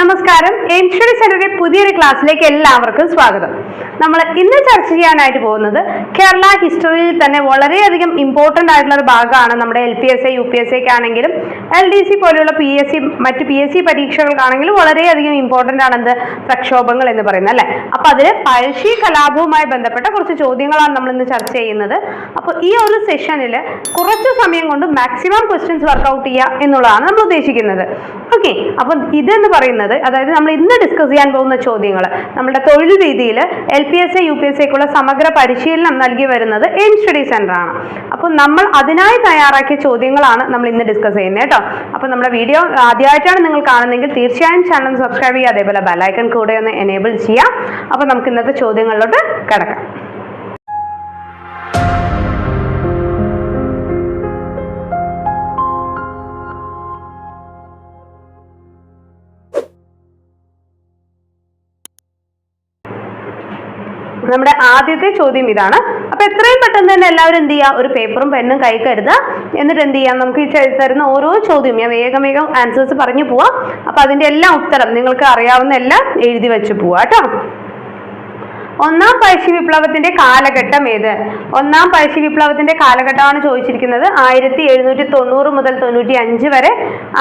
നമസ്കാരം. എൻഷുറി സെന്ററിന്റെ പുതിയൊരു ക്ലാസ്സിലേക്ക് എല്ലാവർക്കും സ്വാഗതം. നമ്മൾ ഇന്ന് ചർച്ച ചെയ്യാനായിട്ട് പോകുന്നത് കേരള ഹിസ്റ്ററിയിൽ തന്നെ വളരെയധികം ഇമ്പോർട്ടന്റ് ആയിട്ടുള്ള ഒരു ഭാഗമാണ് നമ്മുടെ L P S A U P S സിക്ക് ആണെങ്കിലും എൽ ഡി സി പോലെയുള്ള പി എസ് സി മറ്റ് പി എസ് സി പരീക്ഷകൾക്കാണെങ്കിലും വളരെയധികം ഇമ്പോർട്ടന്റ് ആണ് എന്ത് പ്രക്ഷോഭങ്ങൾ എന്ന് പറയുന്നത് അല്ലേ? അപ്പോൾ അതിൽ പഴശ്ശി കലാപവുമായി ബന്ധപ്പെട്ട കുറച്ച് ചോദ്യങ്ങളാണ് നമ്മൾ ഇന്ന് ചർച്ച ചെയ്യുന്നത്. അപ്പോൾ ഈ ഒരു സെഷനിൽ കുറച്ച് സമയം കൊണ്ട് മാക്സിമം ക്വസ്റ്റ്യൻസ് വർക്കൗട്ട് ചെയ്യുക എന്നുള്ളതാണ് നമ്മൾ ഉദ്ദേശിക്കുന്നത്. ഓക്കെ അപ്പം ഇതെന്ന് പറയുന്നത് അതായത് നമ്മൾ ഇന്ന് ഡിസ്കസ് ചെയ്യാൻ പോകുന്ന ചോദ്യങ്ങൾ നമ്മുടെ തൊഴിൽ രീതിയിൽ L P S A U P S സിക്കുള്ള സമഗ്ര പരിശീലനം നൽകി വരുന്നത് എയിം സ്റ്റഡി സെന്റർ ആണ്. അപ്പോൾ നമ്മൾ അതിനായി തയ്യാറാക്കിയ ചോദ്യങ്ങളാണ് നമ്മൾ ഇന്ന് ഡിസ്കസ് ചെയ്യുന്നത് കേട്ടോ. അപ്പോൾ നമ്മുടെ വീഡിയോ ആദ്യമായിട്ടാണ് നിങ്ങൾ കാണുന്നതെങ്കിൽ തീർച്ചയായും ചാനൽ സബ്സ്ക്രൈബ് ചെയ്യുക. അതേപോലെ ബെലൈക്കൺ കൂടെ ഒന്ന് എനേബിൾ ചെയ്യാം അപ്പോൾ നമുക്ക് ഇന്നത്തെ ചോദ്യങ്ങളിലോട്ട് കിടക്കാം. നമ്മുടെ ആദ്യത്തെ ചോദ്യം ഇതാണ്. അപ്പൊ എത്രയും പെട്ടെന്ന് തന്നെ എല്ലാവരും എന്ത് ചെയ്യുക ഒരു പേപ്പറും പെന്നും കൈ കരുതുക എന്നിട്ട് എന്ത് ചെയ്യാം? നമുക്ക് ഈ തരുന്ന ഓരോ ചോദ്യം ഞാൻ വേഗം വേഗം ആൻസേഴ്സ് പറഞ്ഞു പോവാം. അപ്പൊ അതിന്റെ എല്ലാ ഉത്തരം നിങ്ങൾക്ക് അറിയാവുന്ന എല്ലാം എഴുതി വെച്ച് പോവാ കേട്ടോ. ഒന്നാം പഴശ്ശി വിപ്ലവത്തിന്റെ കാലഘട്ടം ഏത്? ഒന്നാം പഴശ്ശി വിപ്ലവത്തിന്റെ കാലഘട്ടമാണ് ചോദിച്ചിരിക്കുന്നത്. ആയിരത്തി എഴുന്നൂറ്റി തൊണ്ണൂറ് മുതൽ തൊണ്ണൂറ്റി അഞ്ച് വരെ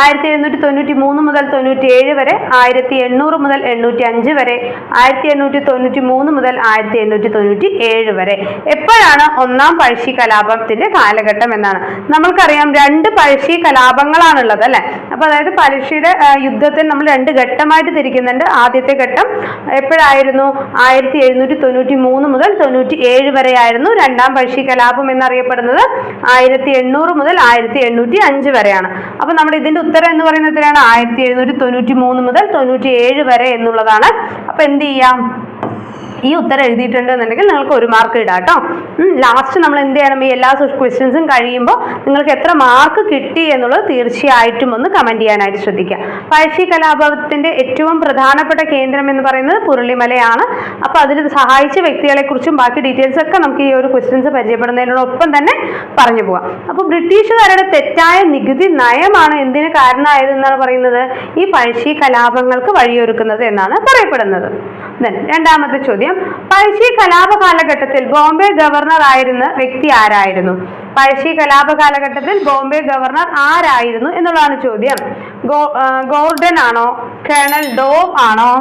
ആയിരത്തി എഴുന്നൂറ്റി തൊണ്ണൂറ്റി മൂന്ന് മുതൽ തൊണ്ണൂറ്റി ഏഴ് വരെ ആയിരത്തി എണ്ണൂറ് മുതൽ എണ്ണൂറ്റി അഞ്ച് വരെ ആയിരത്തി എണ്ണൂറ്റി തൊണ്ണൂറ്റി മൂന്ന് മുതൽ ആയിരത്തി എണ്ണൂറ്റി തൊണ്ണൂറ്റി ഏഴ് വരെ. എപ്പോഴാണ് ഒന്നാം പഴശ്ശി കലാപത്തിന്റെ കാലഘട്ടം എന്നാണ്? നമ്മൾക്കറിയാം രണ്ട് പഴശ്ശി കലാപങ്ങളാണുള്ളത് അല്ലെ? അപ്പൊ അതായത് പഴശ്ശിയുടെ യുദ്ധത്തിൽ നമ്മൾ രണ്ട് ഘട്ടമായിട്ട് തിരിക്കുന്നുണ്ട്. ആദ്യത്തെ ഘട്ടം എപ്പോഴായിരുന്നു? ആയിരത്തി എഴുന്നൂറ്റി തൊണ്ണൂറ്റി മൂന്ന് മുതൽ തൊണ്ണൂറ്റി ഏഴ് വരെയായിരുന്നു രണ്ടാം പഴശ്ശി കലാപം എന്നറിയപ്പെടുന്നത്. ആയിരത്തി എണ്ണൂറ് മുതൽ ആയിരത്തി എണ്ണൂറ്റി അഞ്ച് വരെയാണ്. അപ്പോൾ നമ്മുടെ ഇതിന്റെ ഉത്തരം എന്ന് പറയുന്നത് എത്രയാണ്? ആയിരത്തി എഴുന്നൂറ്റി തൊണ്ണൂറ്റി മൂന്ന് മുതൽ തൊണ്ണൂറ്റി ഏഴ് വരെ എന്നുള്ളതാണ്. അപ്പോൾ എന്ത് ചെയ്യാം? ഈ ഉത്തരം എഴുതിയിട്ടുണ്ട് എന്നുണ്ടെങ്കിൽ നിങ്ങൾക്ക് ഒരു മാർക്ക് ഇടാം കേട്ടോ. ലാസ്റ്റ് നമ്മൾ എന്ത് ചെയ്യണം? ഈ എല്ലാ ക്വസ്റ്റ്യൻസും കഴിയുമ്പോൾ നിങ്ങൾക്ക് എത്ര മാർക്ക് കിട്ടി എന്നുള്ളത് തീർച്ചയായിട്ടും ഒന്ന് കമന്റ് ചെയ്യാനായിട്ട് ശ്രദ്ധിക്കുക. പഴശ്ശി കലാഭവത്തിന്റെ ഏറ്റവും പ്രധാനപ്പെട്ട കേന്ദ്രം എന്ന് പറയുന്നത് പുരളിമലയാണ്. അപ്പോൾ അതിൽ സഹായിച്ച വ്യക്തികളെക്കുറിച്ചും ബാക്കി ഡീറ്റെയിൽസ് ഒക്കെ നമുക്ക് ഈ ഒരു ക്വസ്റ്റ്യൻസ് പരിചയപ്പെടുന്നതിനോടൊപ്പം തന്നെ പറഞ്ഞു പോകാം. അപ്പോൾ ബ്രിട്ടീഷുകാരുടെ തെറ്റായ നികുതി നയമാണ് എന്തിന് കാരണമായത് എന്നാണ് പറയുന്നത്? ഈ പഴശ്ശി കലാപങ്ങൾക്ക് വഴിയൊരുക്കുന്നത് എന്നാണ് പറയപ്പെടുന്നത്. രണ്ടാമത്തെ ചോദ്യം. പഴശ്ശി കലാപ കാലഘട്ടത്തിൽ ബോംബെ ഗവർണർ ആയിരുന്ന വ്യക്തി ആരായിരുന്നു? പഴശ്ശി കലാപ കാലഘട്ടത്തിൽ ബോംബെ ഗവർണർ ആരായിരുന്നു എന്നുള്ളതാണ് ചോദ്യം. ഗോർഡൻ ആണോ? കേണൽ ഡോവ് ആണോ?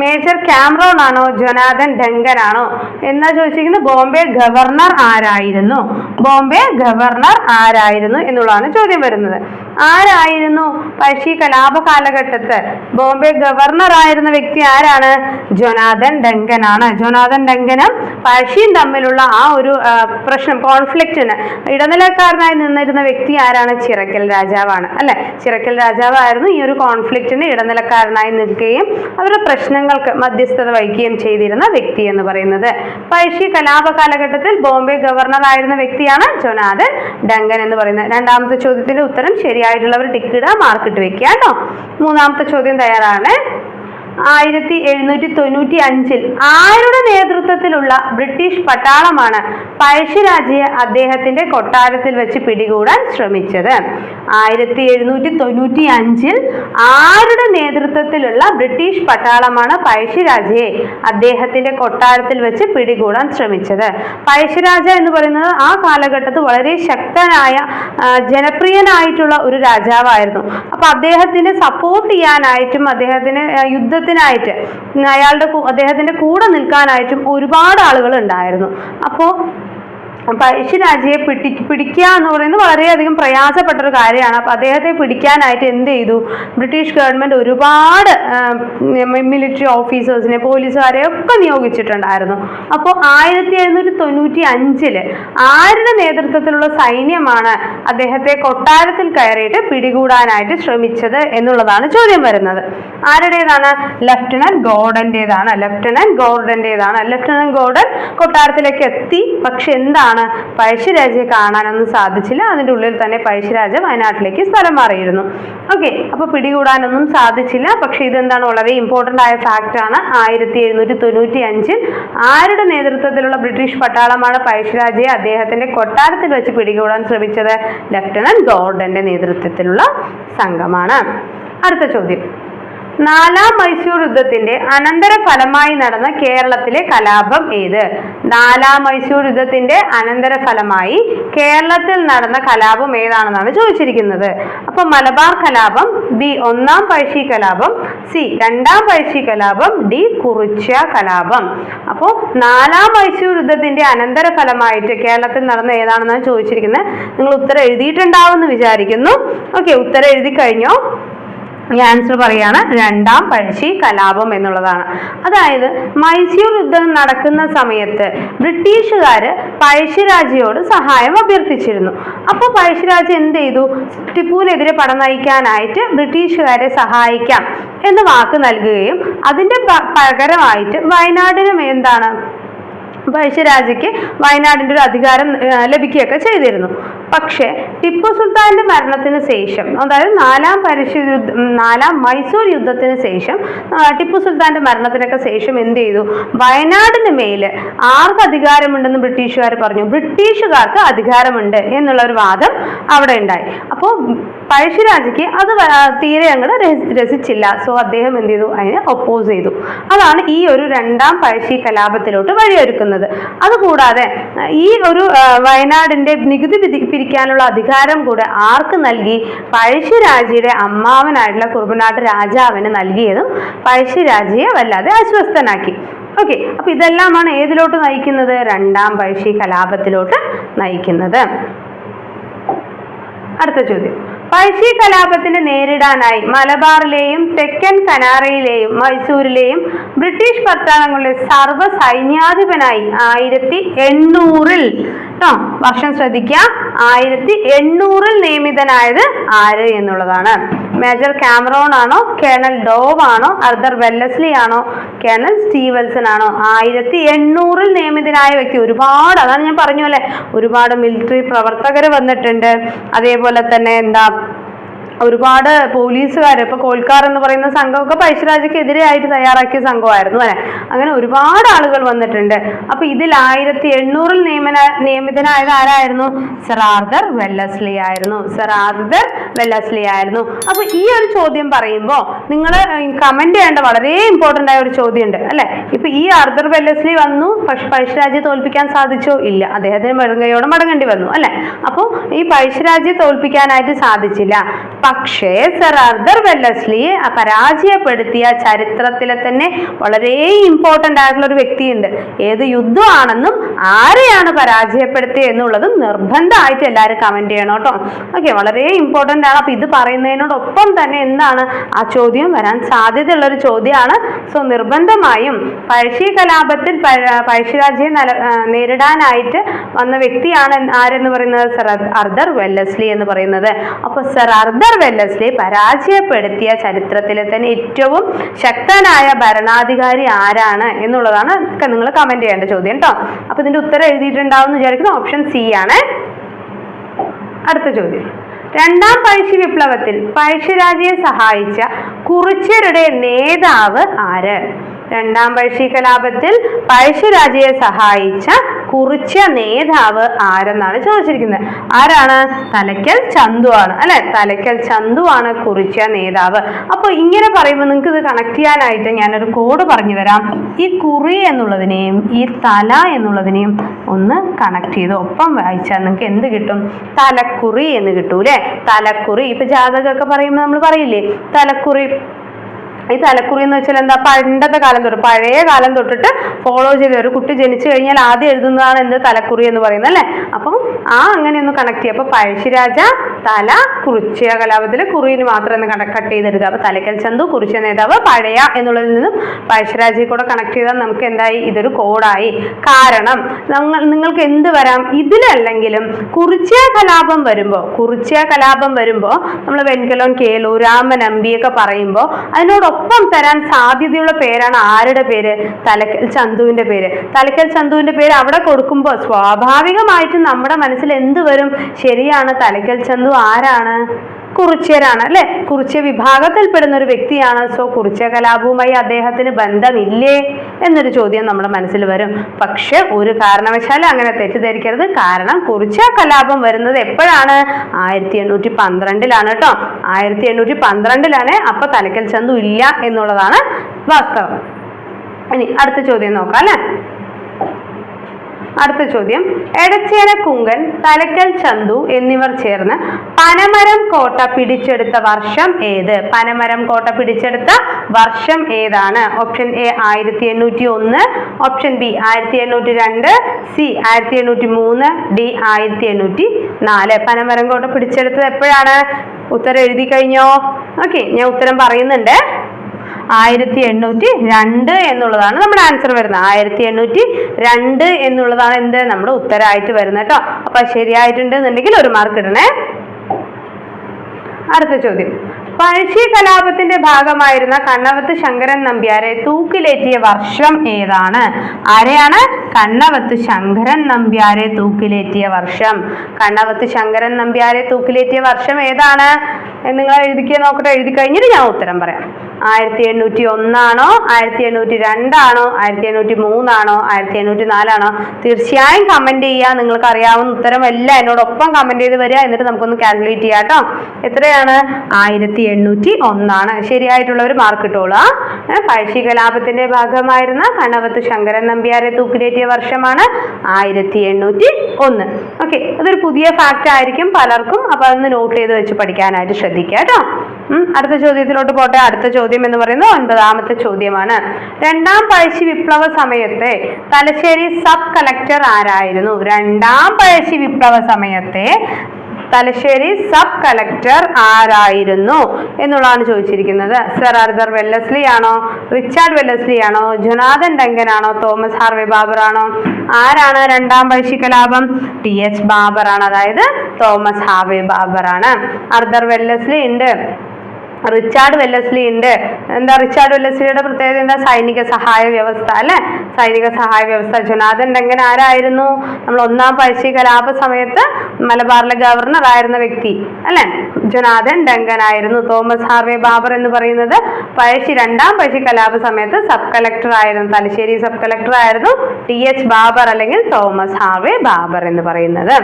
മേജർ കാമറോൺ ആണോ? ജൊനാഥൻ ഡങ്കൻ ആണോ? എന്നാ ചോദിച്ചിരിക്കുന്നത് ബോംബെ ഗവർണർ ആരായിരുന്നു? ബോംബെ ഗവർണർ ആരായിരുന്നു എന്നുള്ളതാണ് ചോദ്യം വരുന്നത്. ആരായിരുന്നു പഴശ്ശി കലാപ കാലഘട്ടത്ത്? ബോംബെ ഗവർണർ ആയിരുന്ന വ്യക്തി ആരാണ്? ജൊനാഥൻ ഡങ്കൻ ആണ് ജൊനാഥൻ ഡങ്കനും പഴശ്ശിയും തമ്മിലുള്ള ആ ഒരു പ്രശ്നം കോൺഫ്ലിക്റ്റിന് ഇടനിലക്കാരനായി നിന്നിരുന്ന വ്യക്തി ആരാണ്? ചിറക്കൽ രാജാവാണ്. അല്ലെ? ചിറക്കൽ രാജാവായിരുന്നു ഈ ഒരു കോൺഫ്ലിക്റ്റിന് ഇടനിലക്കാരനായി നിൽക്കുകയും അവരുടെ പ്രശ്നങ്ങൾക്ക് മധ്യസ്ഥത വഹിക്കുകയും ചെയ്തിരുന്ന വ്യക്തി എന്ന് പറയുന്നത്. പഴശ്ശി കലാപ കാലഘട്ടത്തിൽ ബോംബെ ഗവർണർ ആയിരുന്ന വ്യക്തിയാണ് ജൊനാഥൻ ഡങ്കൻ എന്ന് പറയുന്നത്. രണ്ടാമത്തെ ചോദ്യത്തിന്റെ ഉത്തരം ശരിയായിട്ടുള്ളവർ ടിക്കിടുക മാർക്കിട്ട് വെക്കുക കേട്ടോ. മൂന്നാമത്തെ ചോദ്യം തയ്യാറാണ്. ആയിരത്തി എഴുന്നൂറ്റി തൊണ്ണൂറ്റി അഞ്ചിൽ ആരുടെ നേതൃത്വത്തിലുള്ള ബ്രിട്ടീഷ് പട്ടാളമാണ് പഴശ്ശിരാജയെ അദ്ദേഹത്തിന്റെ കൊട്ടാരത്തിൽ വെച്ച് പിടികൂടാൻ ശ്രമിച്ചത്? ആയിരത്തി എഴുന്നൂറ്റി തൊണ്ണൂറ്റി അഞ്ചിൽ ആരുടെ നേതൃത്വത്തിലുള്ള ബ്രിട്ടീഷ് പട്ടാളമാണ് പഴശ്ശിരാജയെ അദ്ദേഹത്തിന്റെ കൊട്ടാരത്തിൽ വെച്ച് പിടികൂടാൻ ശ്രമിച്ചത്? പഴശ്ശിരാജ എന്ന് പറയുന്നത് ആ കാലഘട്ടത്ത് വളരെ ശക്തനായ ജനപ്രിയനായിട്ടുള്ള ഒരു രാജാവായിരുന്നു. അപ്പൊ അദ്ദേഹത്തിന് സപ്പോർട്ട് ചെയ്യാനായിട്ടും അദ്ദേഹത്തിന് ആ, യുദ്ധത്തിനായിട്ട് ഉം, അയാളുടെ അദ്ദേഹത്തിന്റെ കൂടെ നിൽക്കാനായിട്ടും ഒരുപാട് ആളുകൾ ഉണ്ടായിരുന്നു. അപ്പോൾ പഴശ്ശിരാജയെ പിടി പിടിക്കുക എന്ന് പറയുന്നത് വളരെയധികം പ്രയാസപ്പെട്ട ഒരു കാര്യമാണ്. അപ്പോൾ അദ്ദേഹത്തെ പിടിക്കാനായിട്ട് എന്ത് ചെയ്തു? ബ്രിട്ടീഷ് ഗവൺമെന്റ് ഒരുപാട് മിലിറ്ററി ഓഫീസേഴ്സിനെ പോലീസുകാരെ ഒക്കെ നിയോഗിച്ചിട്ടുണ്ടായിരുന്നു. അപ്പോൾ ആയിരത്തി എഴുന്നൂറ്റി തൊണ്ണൂറ്റി അഞ്ചിൽ ആരുടെ നേതൃത്വത്തിലുള്ള സൈന്യമാണ് അദ്ദേഹത്തെ കൊട്ടാരത്തിൽ കയറിയിട്ട് പിടികൂടാനായിട്ട് ശ്രമിച്ചത് എന്നുള്ളതാണ് ചോദ്യം വരുന്നത്. ആരുടേതാണ്? ലഫ്റ്റനന്റ് ഗോർഡന്റേതാണ്. ലഫ്റ്റനന്റ് ഗോർഡന്റേതാണ്. ലഫ്റ്റനന്റ് ഗോർഡൻ കൊട്ടാരത്തിലേക്ക് എത്തി. പക്ഷെ എന്താണ് പഴശ്ശിരാജയെ കാണാനൊന്നും സാധിച്ചില്ല. അതിന്റെ ഉള്ളിൽ തന്നെ പഴശ്ശിരാജ വയനാട്ടിലേക്ക് സ്ഥലം മാറിയിരുന്നു. ഓക്കെ അപ്പോൾ പിടികൂടാനൊന്നും സാധിച്ചില്ല. പക്ഷേ ഇതെന്താണ് വളരെ ഇമ്പോർട്ടന്റ് ആയ ഫാക്റ്റ് ആണ്. ആയിരത്തി എഴുന്നൂറ്റി തൊണ്ണൂറ്റി അഞ്ചിൽ ആരുടെ നേതൃത്വത്തിലുള്ള ബ്രിട്ടീഷ് പട്ടാളമാണ് പഴശ്ശിരാജയെ അദ്ദേഹത്തിന്റെ കൊട്ടാരത്തിൽ വെച്ച് പിടികൂടാൻ ശ്രമിച്ചത്? ലഫ്റ്റനന്റ് ഗോർഡന്റെ നേതൃത്വത്തിലുള്ള സംഘമാണ്. അടുത്ത ചോദ്യം. നാലാം മൈസൂർ യുദ്ധത്തിന്റെ അനന്തര ഫലമായി നടന്ന കേരളത്തിലെ കലാപം ഏത്? നാലാം മൈസൂർ യുദ്ധത്തിന്റെ അനന്തര ഫലമായി കേരളത്തിൽ നടന്ന കലാപം ഏതാണെന്നാണ് ചോദിച്ചിരിക്കുന്നത്. അപ്പൊ മലബാർ കലാപം ബി ഒന്നാം പഴശ്ശി കലാപം സി രണ്ടാം പഴശ്ശി കലാപം ഡി കുറിച്ച കലാപം. അപ്പോൾ നാലാം മൈസൂർ യുദ്ധത്തിന്റെ അനന്തര ഫലമായിട്ട് കേരളത്തിൽ നടന്ന ഏതാണെന്നാണ് ചോദിച്ചിരിക്കുന്നത്? നിങ്ങൾ ഉത്തരം എഴുതിയിട്ടുണ്ടാവുമെന്ന് വിചാരിക്കുന്നു. ഓക്കെ ഉത്തരം എഴുതി കഴിഞ്ഞോ? ഈ ആൻസർ പറയാണ് രണ്ടാം പഴശ്ശി കലാപം എന്നുള്ളതാണ്. അതായത് മൈസൂർ യുദ്ധം നടക്കുന്ന സമയത്ത് ബ്രിട്ടീഷുകാർ പഴശ്ശിരാജയോട് സഹായം അഭ്യർത്ഥിച്ചിരുന്നു. അപ്പോൾ പഴശ്ശിരാജ എന്ത് ചെയ്തു? ടിപ്പുവിനെതിരെ പട നയിക്കാനായിട്ട് ബ്രിട്ടീഷുകാരെ സഹായിക്കാം എന്ന് വാക്ക് നൽകുകയും അതിന്റെ പകരമായിട്ട് വയനാടിനും എന്താണ്? പഴശ്ശിരാജയ്ക്ക് വയനാടിന്റെ ഒരു അധികാരം ലഭിക്കുകയൊക്കെ ചെയ്തിരുന്നു. പക്ഷേ ടിപ്പു സുൽത്താന്റെ മരണത്തിന് ശേഷം അതായത് നാലാം പരിശു യുദ്ധ നാലാം മൈസൂർ യുദ്ധത്തിന് ശേഷം ടിപ്പു സുൽത്താന്റെ മരണത്തിനൊക്കെ ശേഷം എന്ത് ചെയ്തു? വയനാടിന് മേൽ ആർക്ക് അധികാരമുണ്ടെന്ന് ബ്രിട്ടീഷുകാർ പറഞ്ഞു. ബ്രിട്ടീഷുകാർക്ക് അധികാരമുണ്ട് എന്നുള്ള ഒരു വാദം അവിടെ ഉണ്ടായി. അപ്പോൾ പഴശ്ശിരാജയ്ക്ക് അത് തീരെ അങ്ങോട്ട് രസിച്ചില്ല. സോ അദ്ദേഹം എന്ത് ചെയ്തു? അതിനെ ഒപ്പോസ് ചെയ്തു. അതാണ് ഈ ഒരു രണ്ടാം പഴശ്ശി കലാപത്തിലോട്ട് വഴിയൊരുക്കുന്നത്. അതുകൂടാതെ ഈ ഒരു വയനാടിന്റെ നികുതി പിരി- അധികാരം കൂടെ ആർക്ക് നൽകി? പഴശ്ശിരാജയുടെ അമ്മാവനായിട്ടുള്ള കുറുമ്പനാട്ട് രാജാവിന് നൽകിയതും പഴശ്ശിരാജയെ വല്ലാതെ അസ്വസ്ഥനാക്കി. ഓക്കെ അപ്പൊ ഇതെല്ലാമാണ് ഏതിലോട്ട് നയിക്കുന്നത്? രണ്ടാം പഴശ്ശി കലാപത്തിലോട്ട് നയിക്കുന്നത്. അടുത്ത ചോദ്യം. പഴശ്ശി കലാപത്തിന് നേരിടാനായി മലബാറിലെയും തെക്കൻ കനാറയിലെയും മൈസൂരിലെയും ബ്രിട്ടീഷ് പട്ടാളങ്ങളുടെ സർവ സൈന്യാധിപനായി ആയിരത്തി എണ്ണൂറിൽ വർഷം ശ്രദ്ധിക്കുക ആയിരത്തി എണ്ണൂറിൽ നിയമിതനായത് ആര് എന്നുള്ളതാണ്. മേജർ കാമറോൺ ആണോ കേണൽ ഡോവ് ആണോ അർദർ വെല്ലസ്ലി ആണോ കേണൽ സ്റ്റീവൽസൺ ആണോ ആയിരത്തി എണ്ണൂറിൽ നിയമിതനായ വ്യക്തി ഒരുപാട് അതാണ് ഞാൻ പറഞ്ഞു അല്ലേ ഒരുപാട് മിലിറ്ററി പ്രവർത്തകർ വന്നിട്ടുണ്ട്. അതേപോലെ തന്നെ എന്താ ഒരുപാട് പോലീസുകാർ ഇപ്പൊ കോൽക്കാർ എന്ന് പറയുന്ന സംഘമൊക്കെ പഴശ്ശിരാജയ്ക്ക് ആയിട്ട് തയ്യാറാക്കിയ സംഘമായിരുന്നു അല്ലെ? അങ്ങനെ ഒരുപാട് ആളുകൾ വന്നിട്ടുണ്ട്. അപ്പൊ ഇതിൽ ആയിരത്തി എണ്ണൂറിൽ നിയമന നിയമിതനായത് ആരായിരുന്നു? സർ ആർദർ വെല്ലസ്ലി ആയിരുന്നു. സർ ആർദർ വെല്ലസ്ലി ആയിരുന്നു. അപ്പൊ ഈ ഒരു ചോദ്യം പറയുമ്പോൾ നിങ്ങൾ കമന്റ് ചെയ്യേണ്ട വളരെ ഇമ്പോർട്ടന്റ് ആയ ഒരു ചോദ്യമുണ്ട് അല്ലേ? ഇപ്പൊ ഈ ആർദർ വെല്ലസ്ലി വന്നു പക്ഷെ പഴശ്ശിരാജ്യ തോൽപ്പിക്കാൻ സാധിച്ചോ? ഇല്ല. അദ്ദേഹത്തിന് വെറുങ്കയോടെ മടങ്ങേണ്ടി വന്നു അല്ലെ? അപ്പോൾ ഈ പഴശ്ശിരാജ്യ തോൽപ്പിക്കാനായിട്ട് സാധിച്ചില്ല. പക്ഷേ സർ ആർദർ വെല്ലസ്ലിയെ പരാജയപ്പെടുത്തിയ ചരിത്രത്തിലെ തന്നെ വളരെ ഇമ്പോർട്ടന്റ് ആയിട്ടുള്ള ഒരു വ്യക്തിയുണ്ട്. ഏത് യുദ്ധമാണെന്നും ആരെയാണ് പരാജയപ്പെടുത്തിയത് എന്നുള്ളതും നിർബന്ധമായിട്ട് എല്ലാവരും കമന്റ് ചെയ്യണം കേട്ടോ. ഓക്കെ വളരെ ഇമ്പോർട്ടന്റ് ആണ്. അപ്പൊ ഇത് പറയുന്നതിനോടൊപ്പം തന്നെ എന്താണ് ആ ചോദ്യം വരാൻ സാധ്യതയുള്ള ഒരു ചോദ്യമാണ്. സോ നിർബന്ധമായും പഴശ്ശി കലാപത്തിൽ പഴ- പഴശ്ശിരാജയെ നേരിടാനായിട്ട് വന്ന വ്യക്തിയാണ് ആരെന്ന് പറയുന്നത്? സർ അർദർ വെല്ലസ്ലി എന്ന് പറയുന്നത്. അപ്പോൾ സർ അർദർ വെല്ലസ്ലി പരാജയപ്പെടുത്തിയ ചരിത്രത്തിലെ തന്നെ ഏറ്റവും ശക്തനായ ഭരണാധികാരി ആരാണ് എന്നുള്ളതാണ് നിങ്ങൾ കമന്റ് ചെയ്യേണ്ട ചോദ്യം കേട്ടോ അപ്പൊ ഇതിന്റെ ഉത്തരം എഴുതിയിട്ടുണ്ടാവും എന്ന് വിചാരിക്കുന്ന. ഓപ്ഷൻ സി ആണ്. അടുത്ത ചോദ്യം. രണ്ടാം പഴശ്ശി വിപ്ലവത്തിൽ പഴശ്ശിരാജയെ സഹായിച്ച കുറിച്യരുടെ നേതാവ് ആര്? രണ്ടാം പഴശ്ശി കലാപത്തിൽ പഴശ്ശിരാജയെ സഹായിച്ച കുറിച്ച നേതാവ് ആരെന്നാണ് ചോദിച്ചിരിക്കുന്നത്? ആരാണ്? തലയ്ക്കൽ ചന്തു ആണ്. അല്ലെ? തലയ്ക്കൽ ചന്തു ആണ് കുറിച്ച നേതാവ്. അപ്പൊ ഇങ്ങനെ പറയുമ്പോൾ നിങ്ങൾക്ക് ഇത് കണക്ട് ചെയ്യാനായിട്ട് ഞാനൊരു കോഡ് പറഞ്ഞു തരാം. ഈ കുറി എന്നുള്ളതിനെയും ഈ തല എന്നുള്ളതിനെയും ഒന്ന് കണക്ട് ചെയ്ത് ഒപ്പം വായിച്ചാൽ നിങ്ങൾക്ക് എന്ത് കിട്ടും? തലക്കുറി എന്ന് കിട്ടൂലേ? തലക്കുറി. ഇപ്പൊ ജാതകമൊക്കെ പറയുമ്പോൾ നമ്മൾ പറയില്ലേ? തലക്കുറി ഈ തലക്കുറി എന്ന് വെച്ചാൽ എന്താ പണ്ടത്തെ കാലം തൊട്ട് പഴയ കാലം തൊട്ടിട്ട് ഫോളോ ചെയ്ത ഒരു കുട്ടി ജനിച്ചു കഴിഞ്ഞാൽ ആദ്യം എഴുതുന്നതാണ് എന്ത്? തലക്കുറി എന്ന് പറയുന്നത് അല്ലേ? അപ്പം ആ അങ്ങനെ ഒന്ന് കണക്ട് ചെയ്യുക. അപ്പൊ പഴശ്ശിരാജ തല കുറിച്ച കലാപത്തിലെ കുറിയിൽ മാത്രം ഒന്ന് കട്ട് ചെയ്തെടുക്കുക. അപ്പൊ തലക്കൽ ചന്തു കുറിച്ച നേതാവ് പഴയ എന്നുള്ളതിൽ നിന്നും പഴശ്ശിരാജയെ കൂടെ കണക്ട് ചെയ്താൽ നമുക്ക് എന്തായി? ഇതൊരു കോഡായി കാരണം നമ്മൾ നിങ്ങൾക്ക് എന്ത് വരാം? ഇതിലല്ലെങ്കിലും കുറിച്ച കലാപം വരുമ്പോൾ കുറിച്ച കലാപം വരുമ്പോൾ നമ്മൾ വെൺകലോൻ കേളു രാമൻ അമ്പിയൊക്കെ പറയുമ്പോൾ അതിനോടൊപ്പം തരാൻ സാധ്യതയുള്ള പേരാണ് ആരുടെ പേര്? തലക്കൽ ചന്തുവിന്റെ പേര്. തലക്കൽ ചന്തുവിന്റെ പേര് അവിടെ കൊടുക്കുമ്പോൾ സ്വാഭാവികമായിട്ടും നമ്മുടെ മനസ്സിൽ എന്ത് വരും? ശരിയാണ് തലക്കൽ ചന്തു ആരാണ്? കുറിച്യരാണ് അല്ലെ? കുറിച്യ വിഭാഗത്തിൽപ്പെടുന്ന ഒരു വ്യക്തിയാണ്. സോ കുറിച്യ കലാപവുമായി അദ്ദേഹത്തിന് ബന്ധമില്ലേ എന്നൊരു ചോദ്യം നമ്മുടെ മനസ്സിൽ വരും. പക്ഷെ ഒരു കാരണവശാലും അങ്ങനെ തെറ്റിദ്ധരിക്കരുത്. കാരണം കുറിച്യ കലാപം വരുന്നത് എപ്പോഴാണ്? ആയിരത്തി എണ്ണൂറ്റി പന്ത്രണ്ടിലാണ് കേട്ടോ. ആയിരത്തി എണ്ണൂറ്റി പന്ത്രണ്ടിലാണ് അപ്പൊ തലക്കൽ ചന്തു ഇല്ല എന്നുള്ളതാണ് വാസ്തവം. ഇനി അടുത്ത ചോദ്യം നോക്കാം അല്ലെ? അടുത്ത ചോദ്യം. എടച്ചേന കുങ്കൻ തലക്കൽ ചന്തു എന്നിവർ ചേർന്ന് പനമരം കോട്ട പിടിച്ചെടുത്ത വർഷം ഏത്? പനമരം കോട്ട പിടിച്ചെടുത്ത വർഷം ഏതാണ്? ഓപ്ഷൻ എ ആയിരത്തി എണ്ണൂറ്റി ഒന്ന് ഓപ്ഷൻ ബി ആയിരത്തി എണ്ണൂറ്റി രണ്ട് സി ആയിരത്തി എണ്ണൂറ്റി മൂന്ന് ഡി ആയിരത്തി എണ്ണൂറ്റി നാല് പനമരം കോട്ട പിടിച്ചെടുത്തത് എപ്പോഴാണ്? ഉത്തരം എഴുതി കഴിഞ്ഞോ? ഓക്കെ ഞാൻ ഉത്തരം പറയുന്നുണ്ട്. ആയിരത്തി എണ്ണൂറ്റി രണ്ട് എന്നുള്ളതാണ് നമ്മുടെ ആൻസർ വരുന്നത്. ആയിരത്തി എണ്ണൂറ്റി രണ്ട് എന്നുള്ളതാണ് എന്ത്? നമ്മുടെ ഉത്തരമായിട്ട് വരുന്നത് കേട്ടോ. അപ്പൊ ശരിയായിട്ടുണ്ട് എന്നുണ്ടെങ്കിൽ ഒരു മാർക്ക് ഇടണേ. അടുത്ത ചോദ്യം. പഴശ്ശി കലാപത്തിന്റെ ഭാഗമായിരുന്ന കണ്ണവത്ത് ശങ്കരൻ നമ്പ്യാരെ തൂക്കിലേറ്റിയ വർഷം ഏതാണ്? ആരെയാണ്? കണ്ണവത്ത് ശങ്കരൻ നമ്പ്യാരെ തൂക്കിലേറ്റിയ വർഷം. കണ്ണവത്ത് ശങ്കരൻ നമ്പ്യാരെ തൂക്കിലേറ്റിയ വർഷം ഏതാണ്? നിങ്ങൾ എഴുതിക്കുക നോക്കട്ടെ എഴുതി കഴിഞ്ഞിട്ട് ഞാൻ ഉത്തരം പറയാം. ആയിരത്തി എണ്ണൂറ്റി ഒന്നാണോ ആയിരത്തി എണ്ണൂറ്റി രണ്ടാണോ ആയിരത്തി എണ്ണൂറ്റി മൂന്നാണോ ആയിരത്തി എണ്ണൂറ്റി നാലാണോ തീർച്ചയായും കമന്റ് ചെയ്യുക. നിങ്ങൾക്ക് അറിയാവുന്ന ഉത്തരം എല്ലാം എന്നോടൊപ്പം കമന്റ് ചെയ്ത് വരിക. എന്നിട്ട് നമുക്കൊന്ന് കാൽക്കുലേറ്റ് ചെയ്യാം കേട്ടോ. എത്രയാണ്? ആയിരത്തി എണ്ണൂറ്റി ഒന്നാണ് ശരിയായിട്ടുള്ള ഒരു മാർക്ക് ഇട്ടോളൂ പഴശ്ശി കലാപത്തിന്റെ ഭാഗമായിരുന്ന കണവത്ത് ശങ്കരൻ നമ്പ്യാരെ തൂക്കിലേറ്റിയ വർഷമാണ് ആയിരത്തി എണ്ണൂറ്റി ഒന്ന് ഓക്കെ അതൊരു പുതിയ ഫാക്റ്റ് ആയിരിക്കും പലർക്കും അപ്പൊ അതൊന്ന് നോട്ട് ചെയ്ത് വെച്ച് പഠിക്കാനായിട്ട് ശ്രദ്ധിക്കുക കേട്ടോ. അടുത്ത ചോദ്യത്തിലോട്ട് പോട്ടെ. അടുത്ത ചോദ്യം എന്ന് പറയുന്നത് ഒൻപതാമത്തെ ചോദ്യമാണ്. രണ്ടാം പഴശ്ശി വിപ്ലവ സമയത്തെ തലശ്ശേരി സബ് കളക്ടർ ആരായിരുന്നു? രണ്ടാം പഴശ്ശി വിപ്ലവ സമയത്തെ തലശ്ശേരി സബ് കളക്ടർ ആരായിരുന്നു എന്നുള്ളതാണ് ചോദിച്ചിരിക്കുന്നത്. സർ ആർദർ വെല്ലസ്ലി ആണോ റിച്ചാർഡ് വെല്ലസ്ലി ആണോ ജൊനാഥൻ ഡങ്കൻ ആണോ തോമസ് ഹാർവേ ബാബർ ആണോ ആരാണ് രണ്ടാം പഴശ്ശി കലാപം ടി എച്ച് ബാബർ ആണ് അതായത് തോമസ് ഹാർവേ ബാബർ ആണ് ആർദർ വെല്ലസ്ലി ഉണ്ട്. റിച്ചാർഡ് വെല്ലസ്ലി ഉണ്ട് എന്താ റിച്ചാർഡ് വെല്ലസ്ലിയുടെ പ്രത്യേകത എന്താ? സൈനിക സഹായ വ്യവസ്ഥ അല്ലെ? സൈനിക സഹായ വ്യവസ്ഥ. ജൊനാഥൻ ഡങ്കൻ ആരായിരുന്നു? നമ്മൾ ഒന്നാം പഴശ്ശി കലാപ സമയത്ത് മലബാറിലെ ഗവർണർ ആയിരുന്ന വ്യക്തി അല്ലെ? ജുനാഥൻ ഡങ്കൻ ആയിരുന്നു തോമസ് ഹാർവേ ബാബർ എന്ന് പറയുന്നത് പഴശ്ശി രണ്ടാം പഴശ്ശി കലാപ സമയത്ത് സബ് കളക്ടർ ആയിരുന്നു. തലശ്ശേരി സബ് കളക്ടർ ആയിരുന്നു ടി എച്ച് ബാബർ അല്ലെങ്കിൽ തോമസ് ഹാർവേ ബാബർ എന്ന് പറയുന്നത്.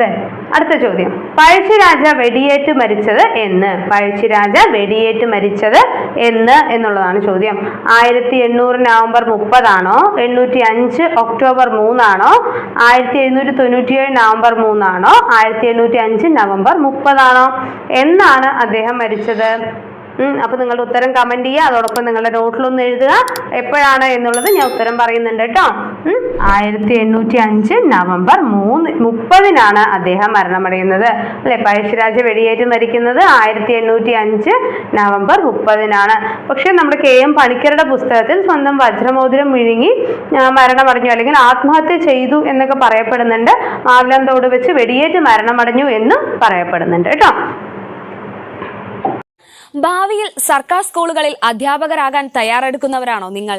Then, അടുത്ത ചോദ്യം. പഴശ്ശിരാജ വെടിയേറ്റ് മരിച്ചത് എന്ന്. പഴശ്ശിരാജ വെടിയേറ്റ് മരിച്ചത് എന്ന് എന്നുള്ളതാണ് ചോദ്യം. ആയിരത്തി എണ്ണൂറ് നവംബർ മുപ്പതാണോ? എണ്ണൂറ്റി അഞ്ച് ഒക്ടോബർ മൂന്നാണോ? ആയിരത്തി എഴുന്നൂറ്റി തൊണ്ണൂറ്റിയേഴ് നവംബർ മൂന്നാണോ? ആയിരത്തി എണ്ണൂറ്റി അഞ്ച് നവംബർ മുപ്പതാണോ? എന്നാണ് അദ്ദേഹം മരിച്ചത്. ഉം, അപ്പൊ നിങ്ങളുടെ ഉത്തരം കമന്റ് ചെയ്യുക. അതോടൊപ്പം നിങ്ങളുടെ നോട്ടിലൊന്ന് എഴുതുക. എപ്പോഴാണ് എന്നുള്ളത് ഞാൻ ഉത്തരം പറയുന്നുണ്ട് കേട്ടോ. ആയിരത്തി എണ്ണൂറ്റി അഞ്ച് നവംബർ മൂന്ന് മുപ്പതിനാണ് അദ്ദേഹം മരണമടയുന്നത്. അല്ലെ? പഴശ്ശിരാജ വെടിയേറ്റ് മരിക്കുന്നത് ആയിരത്തി എണ്ണൂറ്റി അഞ്ച് നവംബർ മുപ്പതിനാണ്. പക്ഷേ നമ്മുടെ കെ എം പണിക്കരുടെ പുസ്തകത്തിൽ സ്വന്തം വജ്രമോതിരം വിഴുങ്ങി മരണമടഞ്ഞു അല്ലെങ്കിൽ ആത്മഹത്യ ചെയ്തു എന്നൊക്കെ പറയപ്പെടുന്നുണ്ട്. മാവിലന്തോട് വെച്ച് വെടിയേറ്റ് മരണമടഞ്ഞു എന്നും പറയപ്പെടുന്നുണ്ട് കേട്ടോ. ഭാവിയിൽ സർക്കാർ സ്കൂളുകളിൽ അധ്യാപകരാകാൻ തയ്യാറെടുക്കുന്നവരാണോ നിങ്ങൾ?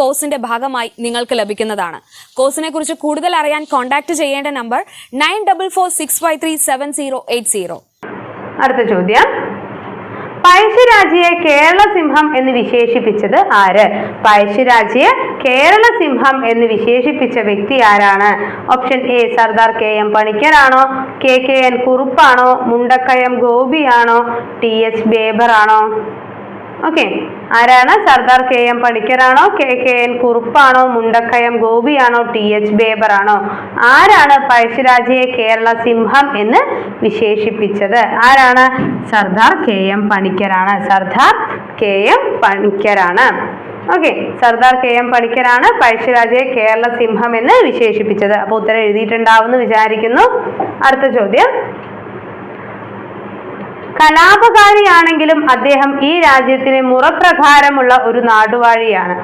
കോഴ്സിന്റെ ഭാഗമായി നിങ്ങൾക്ക് ലഭിക്കുന്നതാണ്. കോഴ്സിനെ കുറിച്ച് കൂടുതൽ അറിയാൻ കോൺടാക്ട് ചെയ്യേണ്ട number nine double four six five three seven zero eight zero അടുത്ത ചോദ്യം. പഴശ്ശിരാജയെ കേരള സിംഹം എന്ന് വിശേഷിപ്പിച്ചത് ആര്? പഴശ്ശിരാജയെ കേരള സിംഹം എന്ന് വിശേഷിപ്പിച്ച വ്യക്തി ആരാണ്? Option A Sardar K M പണിക്കരാണോ? K K N കുറുപ്പാണോ? മുണ്ടക്കയം ഗോപിയാണോ? ടി എച്ച് ബേബറാണോ? ഓക്കെ ആരാണ്? സർദാർ കെ എം പണിക്കരാണോ? കെ കെ എൻ കുറുപ്പാണോ? മുണ്ടക്കയം ഗോപിയാണോ? ടി എച്ച് ബേബർ ആണോ ആരാണ് പഴശ്ശിരാജയെ കേരള സിംഹം എന്ന് വിശേഷിപ്പിച്ചത്? ആരാണ്? സർദാർ കെ എം പണിക്കരാണ്. സർദാർ കെ എം പണിക്കരാണ്. ഓക്കെ സർദാർ കെ എം പണിക്കരാണ് പഴശ്ശിരാജയെ കേരള സിംഹം എന്ന് വിശേഷിപ്പിച്ചത്. അപ്പോൾ ഉത്തരം എഴുതിയിട്ടുണ്ടാവുമെന്ന് വിചാരിക്കുന്നു. അടുത്ത ചോദ്യം. കലാപകാരിയാണെങ്കിലും അദ്ദേഹം ഈ രാജ്യത്തിന് മുറപ്രകാരമുള്ള ഒരു നാടുവാഴിയാണ്.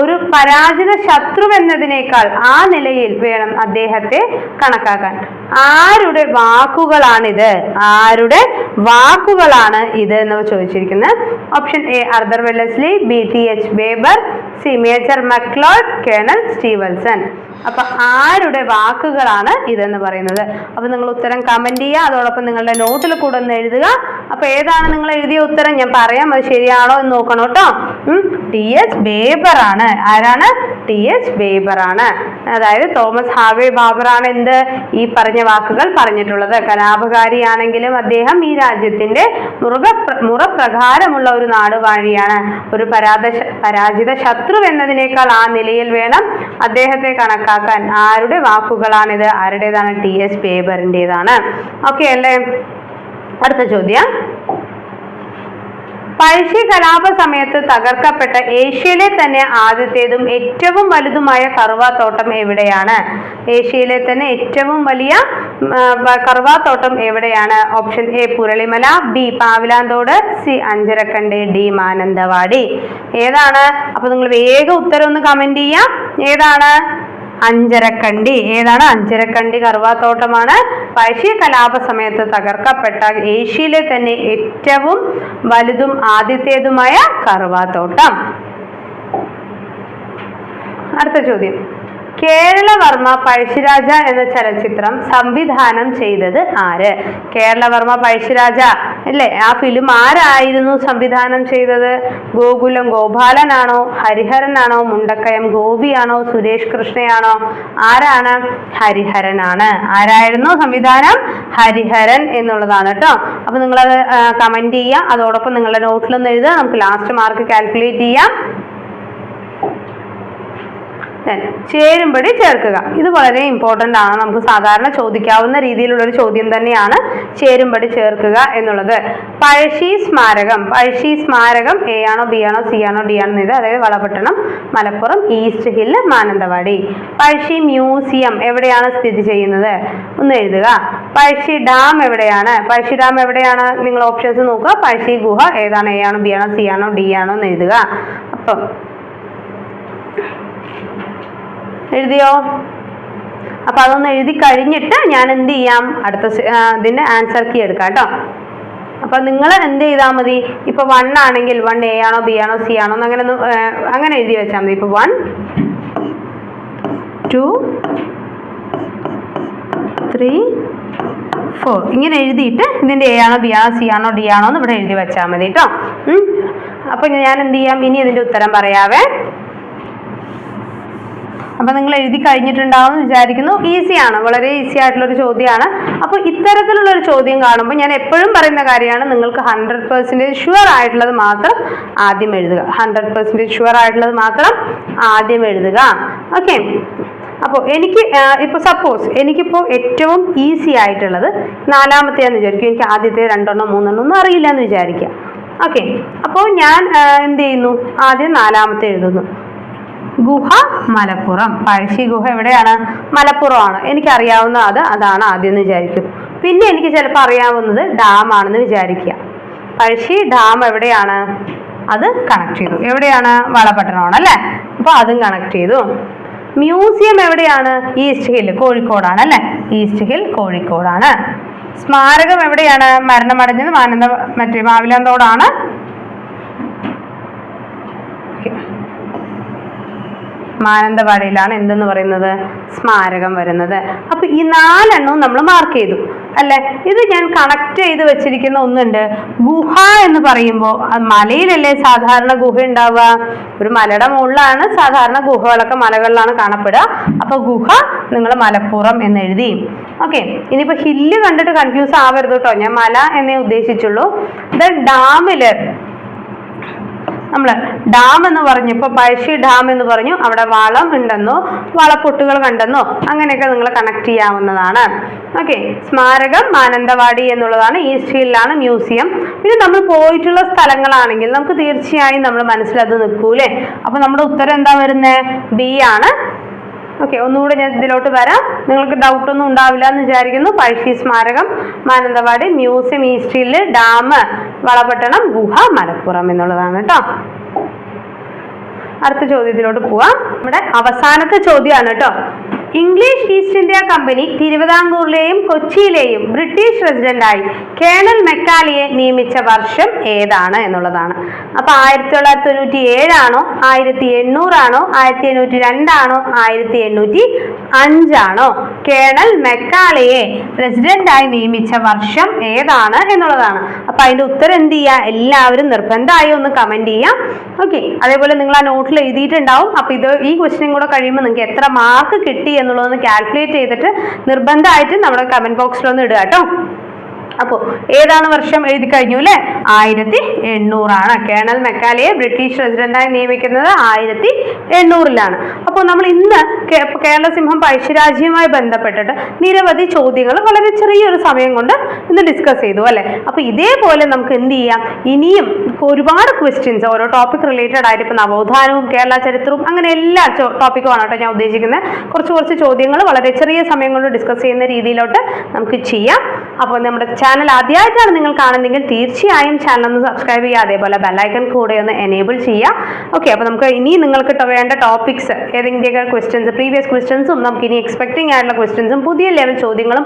ഒരു പരാജിത ശത്രു എന്നതിനേക്കാൾ ആ നിലയിൽ വേണം അദ്ദേഹത്തെ കണക്കാക്കാൻ. ആരുടെ വാക്കുകളാണിത്? ആരുടെ വാക്കുകളാണ് ഇത് എന്ന് ചോദിച്ചിരിക്കുന്നത്? Option A Arthur Wellesley B T H Baber C major McLeod colonel Stevenson അപ്പൊ ആരുടെ വാക്കുകളാണ് ഇതെന്ന് പറയുന്നത്? അപ്പൊ നിങ്ങൾ ഉത്തരം കമന്റ് ചെയ്യുക അതോടൊപ്പം നിങ്ങളുടെ നോട്ടിൽ കൂടെ ഒന്ന് എഴുതുക. അപ്പൊ ഏതാണ് നിങ്ങൾ എഴുതിയ ഉത്തരം? ഞാൻ പറയാം അത് ശരിയാണോ എന്ന് നോക്കണം കേട്ടോ. ടി എച്ച് ബേബർ ആണ്. ആരാണ്? ടി എച്ച് ബേബർ ആണ്. അതായത് തോമസ് ഹാവേ ബാബർ ആണ് എന്ത് ഈ പറഞ്ഞ വാക്കുകൾ പറഞ്ഞിട്ടുള്ളത്. കലാപകാരിയാണെങ്കിലും അദ്ദേഹം ഈ രാജ്യത്തിന്റെ മുറുക മുറപ്രകാരമുള്ള ഒരു നാടുവാഴിയാണ്. ഒരു പരാത പരാജിത ശത്രു എന്നതിനേക്കാൾ ആ നിലയിൽ വേണം അദ്ദേഹത്തെ കണക്കാക്കാൻ. ആരുടെ വാക്കുകളാണിത്? ആരുടേതാണ്? ടി എസ് ബേബറിന്റെതാണ് ഓക്കെ അല്ലേ? അടുത്ത ചോദ്യം. പഴശ്ശി കലാപ സമയത്ത് തകർക്കപ്പെട്ട ഏഷ്യയിലെ തന്നെ ആദ്യത്തേതും ഏറ്റവും വലുതുമായ കറുവാത്തോട്ടം എവിടെയാണ്? ഏഷ്യയിലെ തന്നെ ഏറ്റവും വലിയ കറുവാത്തോട്ടം എവിടെയാണ്? Option A Puralimala B Pavilanthodu C Anjarakandy D Mananthavady. ഏതാണ്? അപ്പൊ നിങ്ങൾ വേഗം ഉത്തരം ഒന്ന് കമന്റ് ചെയ്യാം. ഏതാണ്? അഞ്ചരക്കണ്ടി. ഏതാണ്? അഞ്ചരക്കണ്ടി കറുവാത്തോട്ടമാണ്. പഴശ്ശി കലാപ സമയത്ത് തകർക്കപ്പെട്ട ഏഷ്യയിലെ തന്നെ ഏറ്റവും വലുതും ആദ്യത്തേതുമായ കറുവാത്തോട്ടം. അടുത്ത ചോദ്യം. കേരളവർമ്മ പഴശ്ശിരാജ എന്ന ചലച്ചിത്രം സംവിധാനം ചെയ്തത് ആര്? കേരളവർമ്മ പഴശ്ശിരാജ. അല്ലേ? ആ ഫിലിം ആരായിരുന്നു സംവിധാനം ചെയ്തത്? ഗോകുലം ഗോപാലനാണോ? ഹരിഹരനാണോ? മുണ്ടക്കയം ഗോപിയാണോ? സുരേഷ് കൃഷ്ണയാണോ? ആരാണ്? ഹരിഹരനാണ്. ആരായിരുന്നു സംവിധാനം? ഹരിഹരൻ എന്നുള്ളതാണ് കേട്ടോ. അപ്പൊ നിങ്ങളത് കമന്റ് ചെയ്യുക അതോടൊപ്പം നിങ്ങളുടെ നോട്ടിലൊന്ന് എഴുതുക. നമുക്ക് ലാസ്റ്റ് മാർക്ക് കാൽക്കുലേറ്റ് ചെയ്യാം. Then, ചേരുംപടി ചേർക്കുക. ഇത് വളരെ ഇമ്പോർട്ടന്റ് ആണ്. നമുക്ക് സാധാരണ ചോദിക്കാവുന്ന രീതിയിലുള്ളൊരു ചോദ്യം തന്നെയാണ് ചേരുംപടി ചേർക്കുക എന്നുള്ളത്. പഴശ്ശി സ്മാരകം. പഴശ്ശി സ്മാരകം എ ആണോ ബി ആണോ സി ആണോ ഡി ആണോ ഇത് അതായത് Valapattanam Malappuram east hill Mananthavady. Pazhassi museum എവിടെയാണ് സ്ഥിതി ചെയ്യുന്നത്? ഒന്ന് എഴുതുക. പഴശ്ശി ഡാം എവിടെയാണ്? പഴശ്ശി ഡാം എവിടെയാണ്? നിങ്ങൾ ഓപ്ഷൻസ് നോക്കുക. പഴശ്ശി ഗുഹ ഏതാണ്? എ ആണോ ബി ആണോ സി ആണോ ഡി ആണോ എന്ന് എഴുതുക. അപ്പം എഴുതിയോ? അപ്പൊ അതൊന്ന് എഴുതി കഴിഞ്ഞിട്ട് ഞാൻ എന്ത് ചെയ്യാം? അടുത്ത ഇതിന്റെ ആൻസർ കീ എടുക്കാം കേട്ടോ. അപ്പൊ നിങ്ങൾ എന്ത് ചെയ്താൽ മതി? ഇപ്പൊ വൺ ആണെങ്കിൽ വൺ എ ആണോ ബി ആണോ സി ആണോ അങ്ങനെ ഒന്ന് അങ്ങനെ എഴുതി വെച്ചാൽ മതി. ഇപ്പൊ വൺ ടു ത്രീ ഫോർ ഇങ്ങനെ എഴുതിയിട്ട് ഇതിന്റെ എ ആണോ ബി ആണോ സി ആണോ ഡി ആണോ എന്ന് ഇവിടെ എഴുതി വെച്ചാൽ മതി കേട്ടോ. അപ്പൊ ഞാൻ എന്ത് ചെയ്യാം? ഇനി ഇതിന്റെ ഉത്തരം പറയാവേ. അപ്പൊ നിങ്ങൾ എഴുതി കഴിഞ്ഞിട്ടുണ്ടാവും വിചാരിക്കുന്നു. ഈസിയാണ് വളരെ ഈസി ആയിട്ടുള്ള ഒരു ചോദ്യമാണ്. അപ്പോൾ ഇത്തരത്തിലുള്ള ഒരു ചോദ്യം കാണുമ്പോൾ ഞാൻ എപ്പോഴും പറയുന്ന കാര്യമാണ് നിങ്ങൾക്ക് ഹൺഡ്രഡ് പെർസെന്റേജ് ഷുവർ ആയിട്ടുള്ളത് മാത്രം ആദ്യം എഴുതുക. ഹൺഡ്രഡ് പെർസെന്റേജ് ഷുവർ ആയിട്ടുള്ളത് മാത്രം ആദ്യം എഴുതുക. ഓക്കെ അപ്പോൾ എനിക്ക് ഇപ്പോൾ സപ്പോസ് എനിക്കിപ്പോൾ ഏറ്റവും ഈസി ആയിട്ടുള്ളത് നാലാമത്തെയാന്ന് വിചാരിക്കും. എനിക്ക് ആദ്യത്തെ രണ്ടെണ്ണം മൂന്നെണ്ണം ഒന്നും അറിയില്ല എന്ന് വിചാരിക്കുക. ഓക്കെ അപ്പോൾ ഞാൻ എന്ത് ചെയ്യുന്നു? ആദ്യം നാലാമത്തെ എഴുതുന്നു. ഗുഹ മലപ്പുറം. പഴശ്ശി ഗുഹ എവിടെയാണ്? മലപ്പുറമാണ്. എനിക്കറിയാവുന്ന അത് അതാണ് ആദ്യം എന്ന് വിചാരിക്കും. പിന്നെ എനിക്ക് ചിലപ്പോൾ അറിയാവുന്നത് ഡാം ആണെന്ന് വിചാരിക്കുക. പഴശ്ശി ഡാം എവിടെയാണ്? അത് കണക്ട് ചെയ്തു. എവിടെയാണ്? വളപട്ടണമാണ് അല്ലേ? അപ്പോൾ അതും കണക്ട് ചെയ്തു. മ്യൂസിയം എവിടെയാണ്? ഈസ്റ്റ് ഹിൽ കോഴിക്കോടാണ് അല്ലേ? ഈസ്റ്റ് ഹിൽ കോഴിക്കോടാണ്. സ്മാരകം എവിടെയാണ്? മരണമടഞ്ഞത് മാനന്ത മറ്റേ മാവിലാന്തോടാണ് മാനന്തവാടിയിലാണ് എന്തെന്ന് പറയുന്നത്? സ്മാരകം വരുന്നത്. അപ്പൊ ഈ നാലെണ്ണവും നമ്മൾ മാർക്ക് ചെയ്തു. അല്ലെ? ഇത് ഞാൻ കണക്ട് ചെയ്ത് വെച്ചിരിക്കുന്ന ഒന്നുണ്ട്. ഗുഹ എന്ന് പറയുമ്പോൾ മലയിലല്ലേ സാധാരണ ഗുഹ ഉണ്ടാവുക? ഒരു മലയുടെ മുകളിലാണ് സാധാരണ ഗുഹകളൊക്കെ മലകളിലാണ് കാണപ്പെടുക. അപ്പൊ ഗുഹ നിങ്ങൾ മലപ്പുറം എന്ന് എഴുതി. ഓക്കെ ഇനിയിപ്പോ ഹില്ല് കണ്ടിട്ട് കൺഫ്യൂസ് ആവരുത് കേട്ടോ. ഞാൻ മല എന്നേ ഉദ്ദേശിച്ചുള്ളൂ. ദെൻ ഡാമിൽ നമ്മൾ ഡാം എന്ന് പറഞ്ഞു ഇപ്പോൾ പഴശ്ശി ഡാം എന്ന് പറഞ്ഞു. അവിടെ വളം ഉണ്ടെന്നോ വളപ്പൊട്ടുകൾ കണ്ടെന്നോ അങ്ങനെയൊക്കെ നിങ്ങൾ കണക്ട് ചെയ്യാവുന്നതാണ്. ഓക്കെ സ്മാരകം മാനന്തവാടി എന്നുള്ളതാണ് ഈസ്റ്റ് ഹില്ലാണ് മ്യൂസിയം. പിന്നെ നമ്മൾ പോയിട്ടുള്ള സ്ഥലങ്ങളാണെങ്കിൽ നമുക്ക് തീർച്ചയായും നമ്മൾ മനസ്സിലത് നിൽക്കൂലേ. അപ്പൊ നമ്മുടെ ഉത്തരം എന്താ വരുന്നത് ബി ആണ്. ഓക്കെ ഒന്നുകൂടെ ഞാൻ ഇതിലോട്ട് വരാം. നിങ്ങൾക്ക് ഡൗട്ട് ഒന്നും ഉണ്ടാവില്ല എന്ന് വിചാരിക്കുന്നു. പഴശ്ശി സ്മാരകം മാനന്തവാടി മ്യൂസിയം ഈസ്റ്റിൽ ഡാം വളപട്ടണം ഗുഹ മലപ്പുറം എന്നുള്ളതാണ് കേട്ടോ. അടുത്ത ചോദ്യത്തിലോട്ട് പോവാം. നമ്മുടെ അവസാനത്തെ ചോദ്യമാണ് കേട്ടോ. ഇംഗ്ലീഷ് ഈസ്റ്റ് ഇന്ത്യ കമ്പനി തിരുവിതാംകൂറിലെയും കൊച്ചിയിലെയും ബ്രിട്ടീഷ് റെസിഡന്റായി കേണൽ മെക്കാലിയെ നിയമിച്ച വർഷം ഏതാണ് എന്നുള്ളതാണ്. അപ്പൊ ആയിരത്തി തൊള്ളായിരത്തി തൊണ്ണൂറ്റി ഏഴാണോ ആയിരത്തി എണ്ണൂറാണോ ആയിരത്തി എണ്ണൂറ്റി രണ്ടാണോ ആയിരത്തി എണ്ണൂറ്റി അഞ്ചാണോ കേണൽ മെക്കാലയെ പ്രസിഡന്റായി നിയമിച്ച വർഷം ഏതാണ് എന്നുള്ളതാണ്. അപ്പൊ അതിന്റെ ഉത്തരം എന്ത് ചെയ്യുക എല്ലാവരും നിർബന്ധമായി ഒന്ന് കമന്റ് ചെയ്യാം. ഓക്കെ. അതേപോലെ നിങ്ങൾ ആ നോട്ടിൽ എഴുതിയിട്ടുണ്ടാവും. അപ്പൊ ഇത് ഈ ക്വസ്റ്റ്യൻ കൂടെ കഴിയുമ്പോൾ നിങ്ങൾക്ക് എത്ര മാർക്ക് കിട്ടി എന്നുള്ളതൊന്ന് കാൽക്കുലേറ്റ് ചെയ്തിട്ട് നിർബന്ധമായിട്ട് നമ്മുടെ കമന്റ് ബോക്സിലൊന്ന് ഇടുക കേട്ടോ. അപ്പോൾ ഏതാണ് വർഷം എഴുതി കഴിഞ്ഞു അല്ലേ? ആയിരത്തി എണ്ണൂറാണ്. കേണൽ മെക്കാലയെ ബ്രിട്ടീഷ് റെസിഡന്റായി നിയമിക്കുന്നത് ആയിരത്തി എണ്ണൂറിലാണ്. അപ്പോൾ നമ്മൾ ഇന്ന് കേരള സിംഹം പഴശ്ശിരാജ്യവുമായി ബന്ധപ്പെട്ടിട്ട് നിരവധി ചോദ്യങ്ങൾ വളരെ ചെറിയൊരു സമയം കൊണ്ട് ഇന്ന് ഡിസ്കസ് ചെയ്തു അല്ലേ? അപ്പോൾ ഇതേപോലെ നമുക്ക് എന്ത് ചെയ്യാം? ഇനിയും ഒരുപാട് ക്വസ്റ്റ്യൻസ് ഓരോ ടോപ്പിക് റിലേറ്റഡ് ആയിട്ട് ഇപ്പോൾ നവോത്ഥാനവും കേരള ചരിത്രവും അങ്ങനെ എല്ലാ ടോപ്പിക്കുമാണ് കേട്ടോ ഞാൻ ഉദ്ദേശിക്കുന്നത്. കുറച്ച് കുറച്ച് ചോദ്യങ്ങൾ വളരെ ചെറിയ സമയം കൊണ്ട് ഡിസ്കസ് ചെയ്യുന്ന രീതിയിലോട്ട് നമുക്ക് ചെയ്യാം. അപ്പോൾ നമ്മുടെ ചാനൽ ആദ്യമായിട്ടാണ് നിങ്ങൾ കാണുന്നതെങ്കിൽ തീർച്ചയായും ചാനൽ ഒന്ന് സബ്സ്ക്രൈബ് ചെയ്യുക. അതേപോലെ ബെല്ലൈക്കൺ കൂടെ ഒന്ന് എനേബിൾ ചെയ്യുക. ഓക്കെ അപ്പോൾ നമുക്ക് ഇനി നിങ്ങൾക്ക് വേണ്ട ടോപ്പിക്സ് ഏതെങ്കിലുമൊക്കെ ക്വസ്റ്റ്യൻസ് പ്രീവിയസ് ക്വസ്റ്റ്യൻസും നമുക്ക് ഇനി എക്സ്പെക്ടിങ് ആയിട്ടുള്ള ക്വസ്റ്റ്യൻസും പുതിയ ലെവൽ ചോദ്യങ്ങളും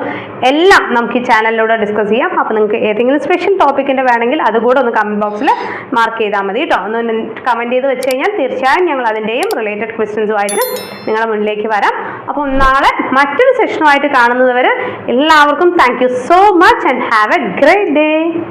എല്ലാം നമുക്ക് ഈ ചാനലിലൂടെ ഡിസ്കസ് ചെയ്യാം. അപ്പോൾ നിങ്ങൾക്ക് ഏതെങ്കിലും സ്പെഷ്യൽ ടോപ്പിക്കിന്റെ വേണമെങ്കിൽ അതുകൂടെ ഒന്ന് കമന്റ് ബോക്സിൽ മാർക്ക് ചെയ്താൽ മതി കേട്ടോ ഒന്ന് കമന്റ് ചെയ്ത് വെച്ച് കഴിഞ്ഞാൽ തീർച്ചയായും ഞങ്ങൾ അതിന്റെയും റിലേറ്റഡ് ക്വസ്റ്റ്യൻസുമായിട്ട് നിങ്ങളുടെ മുന്നിലേക്ക് വരാം. അപ്പോൾ നാളെ മറ്റൊരു സെഷനുമായിട്ട് കാണുന്നത് വരെ എല്ലാവർക്കും thank so much and have a great day.